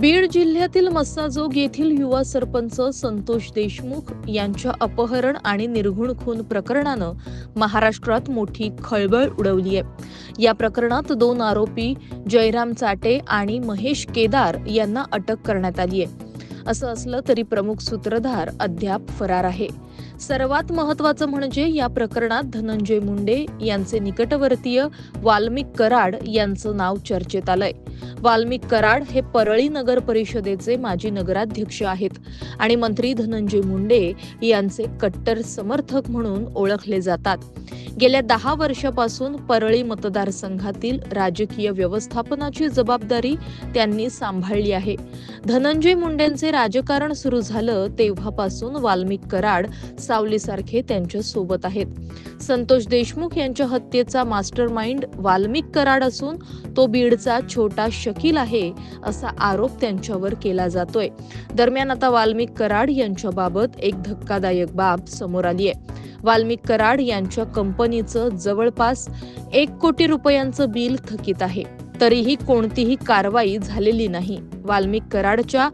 बीड जिल्ह्यातील मस्साजोग येथील युवा सरपंच संतोष देशमुख यांच्या अपहरण आणि निर्घुण खून प्रकरणानं महाराष्ट्रात मोठी खळबळ उडवली आहे. या प्रकरणात दोन आरोपी जयराम चाटे आणि महेश केदार यांना अटक करण्यात आली आहे. असं असलं तरी प्रमुख सूत्रधार अद्याप फरार आहे. सर्वात महत्वाचं म्हणजे या प्रकरणात धनंजय मुंडे यांचे निकटवर्तीय वाल्मिक कराड यांचं नाव चर्चेत आलंय. वाल्मिक कराड हे परळी नगर परिषदेचे माजी नगराध्यक्ष आहेत आणि मंत्री धनंजय मुंडे यांचे कट्टर समर्थक म्हणून ओळखले जातात. गेल्या दहा वर्षापासून परळी मतदारसंघातील राजकीय व्यवस्थापनाची जबाबदारी त्यांनी सांभाळली आहे. धनंजय मुंडेंचे राजकारण सुरू झालं तेव्हापासून वाल्मिक कराड सावलीसारखे त्यांच्यासोबत आहेत. संतोष देशमुख यांच्या हत्येचा मास्टर माइंड वाल्मिक कराड असून तो बीडचा छोटा शकील आहे असा आरोप त्यांच्यावर केला जातोय. दरम्यान आता वाल्मिक कराड यांच्याबाबत एक धक्कादायक बाब समोर आली आहे. वाल्मिक कराड यांच्या कंपनीचं जवळपास एक कोटी रुपयांचं बिल थकीत आहे. तरीही कोणतीही कारवाई झालेली नाही. वाल्मिक कराडच्या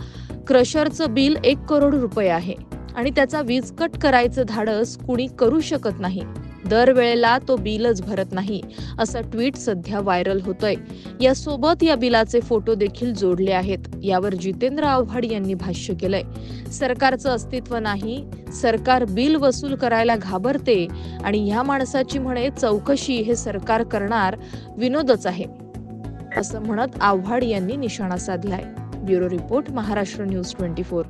क्रशरचं बिल एक करोड रुपये आहे. आणि त्याचा वीज कट करायचं धाडस कुणी करू शकत नाही. दरवेळेला तो बिलच भरत नाही असं ट्विट सध्या व्हायरल होतोय. यासोबत या बिलाचे फोटो देखील जोडले आहेत. यावर जितेंद्र आव्हाड यांनी भाष्य केलंय. सरकारचं अस्तित्व नाही सरकार बिल वसूल करायला घाबरते आणि ह्या माणसाची म्हणे चौकशी हे सरकार करणार विनोदच आहे असं म्हणत आव्हाड यांनी निशाणा साधलाय. Bureau report Maharashtra news twenty four.